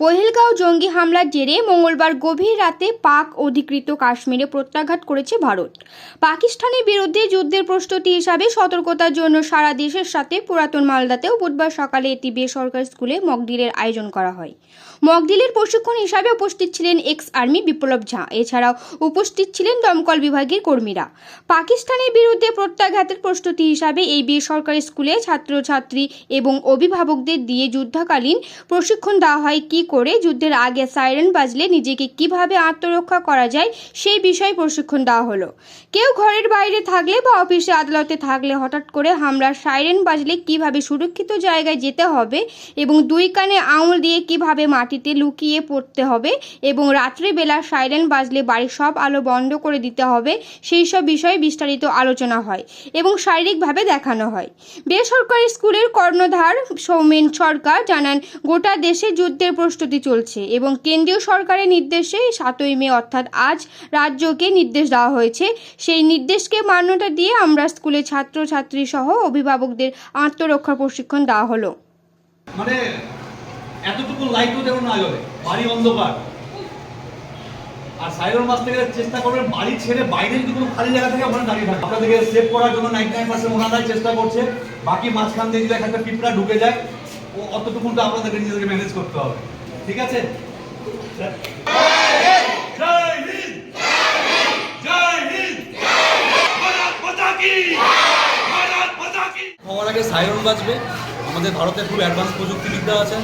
পহেলগাঁও জঙ্গি হামলার জেরে মঙ্গলবার গভীর রাতে পাক অধিকৃত কাশ্মীরে প্রত্যাঘাত করেছে ভারত। পাকিস্তানের বিরুদ্ধে যুদ্ধের প্রস্তুতি হিসাবে সতর্কতার জন্য সারা দেশের সাথে পুরাতন মালদাতেও বুধবার সকালে একটি বেসরকারি স্কুলে মকডিলের আয়োজন করা হয়। মকডিলের প্রশিক্ষণ হিসাবে উপস্থিত ছিলেন এক্স আর্মি বিপ্লব ঝা, এছাড়াও উপস্থিত ছিলেন দমকল বিভাগের কর্মীরা। পাকিস্তানের বিরুদ্ধে প্রত্যাঘাতের প্রস্তুতি হিসাবে এই বেসরকারি স্কুলে ছাত্রছাত্রী এবং অভিভাবকদের দিয়ে যুদ্ধকালীন প্রশিক্ষণ দেওয়া হয় কি করে যুদ্ধের আগে সাইরেন বাজলে নিজেকে কীভাবে আত্মরক্ষা করা যায় সেই বিষয়ে প্রশিক্ষণ দেওয়া হলো। কেউ ঘরের বাইরে থাকলে বা অফিসে আদালতে থাকলে হঠাৎ করে হামলার সাইরেন বাজলে কীভাবে সুরক্ষিত জায়গায় যেতে হবে এবং দুই কানে আঙুল দিয়ে কীভাবে মাটিতে লুকিয়ে পড়তে হবে এবং রাত্রিবেলা সাইরেন বাজলে বাড়ির সব আলো বন্ধ করে দিতে হবে, সেই সব বিষয়ে বিস্তারিত আলোচনা হয় এবং শারীরিকভাবে দেখানো হয়। বেসরকারি স্কুলের কর্ণধার সৌমেন সরকার জানান, গোটা দেশে যুদ্ধের প্রস্তুতি চলছে এবং কেন্দ্রীয় সরকারের নির্দেশে সাতই মে অর্থাৎ আজ রাজ্যকে নির্দেশ দেওয়া হয়েছে। সেই নির্দেশকে মান্যতা দিয়ে আমরা স্কুলে ছাত্রছাত্রী সহ অভিভাবকদের আত্মরক্ষা প্রশিক্ষণ দেওয়া হলো। মানে এতটুকু লাইটও না বাড়ি অন্ধকার। আর চেষ্টা করবেন বাড়ি ছেড়ে বাইরে যদি কোনো খালি জায়গা ওখানে দাঁড়িয়ে থাকে আপনাদেরকে সেভ করার জন্য নাইনটি নাইন পার্সেন্ট ওনারাই চেষ্টা করছে। বাকি মাঝখান দিয়ে যদি একটা পিঁপড়া ঢুকে যায়, ও অতটুকুনটা আপনাদেরকে নিজেদেরকে ম্যানেজ করতে হবে। ঠিক আছে? জয় হিন্দ জয় হিন্দ কি হওয়ার আগে সাইরন বাজবে। আমাদের ভারতে খুব অ্যাডভান্স প্রযুক্তিবিদ্যা আছে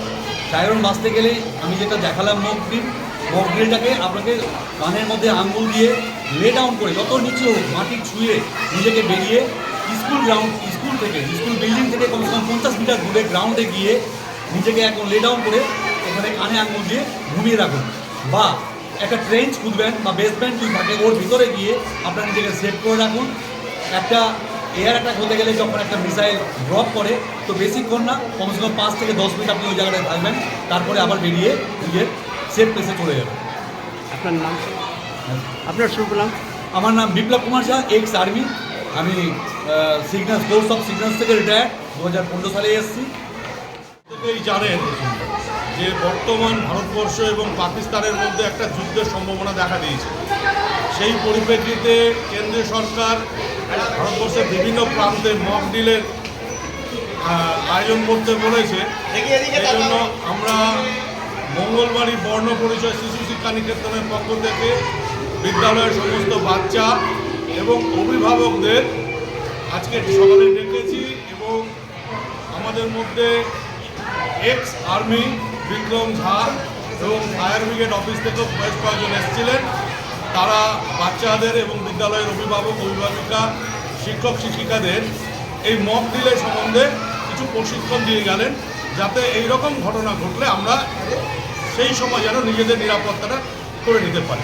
সাইরন বাজতে গেলে আমি যেটা দেখালাম মক ড্রিল মক ড্রিলটাকে আপনাকে কানের মধ্যে আঙ্গুল দিয়ে লে ডাউন করে যত নিচে হোক মাটি ছুঁয়ে নিজেকে বেরিয়ে স্কুল গ্রাউন্ড স্কুল থেকে স্কুল বিল্ডিং থেকে কমসে কম পঞ্চাশ মিটার দূরে গ্রাউন্ডে গিয়ে নিজেকে এখন লে ডাউন করে ওখানে কানে আঙ্গুল দিয়ে ঘুমিয়ে রাখুন। বা একটা ট্রেঞ্চ খুঁজবেন বা বেসমেন্ট যদি থাকে ওর ভিতরে গিয়ে আপনার নিজেকে সেট করে রাখুন। একটা এয়ার অ্যাটাক হতে গেলে যখন একটা মিসাইল ড্রপ করে তো বেশিক্ষণ না কমসে কম পাঁচ থেকে দশ মিনিট আপনি ওই জায়গাটায় থাকবেন। তারপরে আবার বেরিয়ে নিজের সেফ প্লেসে চলে যাবেন। আপনার নাম? আপনার শুভ নাম? আমার নাম বিপ্লব কুমার ঝা এক্স আর্মি আমি সিগন্যালস কোর্স অফ সিগন্যালস থেকে রিটায়ার্ড দু হাজার পনেরো সালে এসেছি। জানেন যে বর্তমান ভারতবর্ষ এবং পাকিস্তানের মধ্যে একটা যুদ্ধের সম্ভাবনা দেখা দিয়েছে। সেই পরিপ্রেক্ষিতে কেন্দ্রীয় সরকার ভারতবর্ষের বিভিন্ন প্রান্তে মক ডিলের আয়োজন করতে বলেছে। জন্য আমরা মঙ্গলবাড়ি বর্ণ পরিচয় শিশু শিক্ষা নিকেতনের পক্ষ থেকে বিদ্যালয়ের সমস্ত বাচ্চা এবং অভিভাবকদের আজকে সকালে ডেকেছি এবং আমাদের মধ্যে এক্স আর্মি বিক্রম ঝা এবং ফায়ার ব্রিগেড অফিস থেকেও বেশ কয়েকজন এসেছিলেন। তারা বাচ্চাদের এবং বিদ্যালয়ের অভিভাবক, অভিভাবিকা, শিক্ষক, শিক্ষিকাদের এই মক দিলে সম্বন্ধে কিছু প্রশিক্ষণ দিয়ে গেলেন, যাতে এই রকম ঘটনা ঘটলে আমরা সেই সময় যেন নিজেদের নিরাপত্তাটা করে নিতে পারি।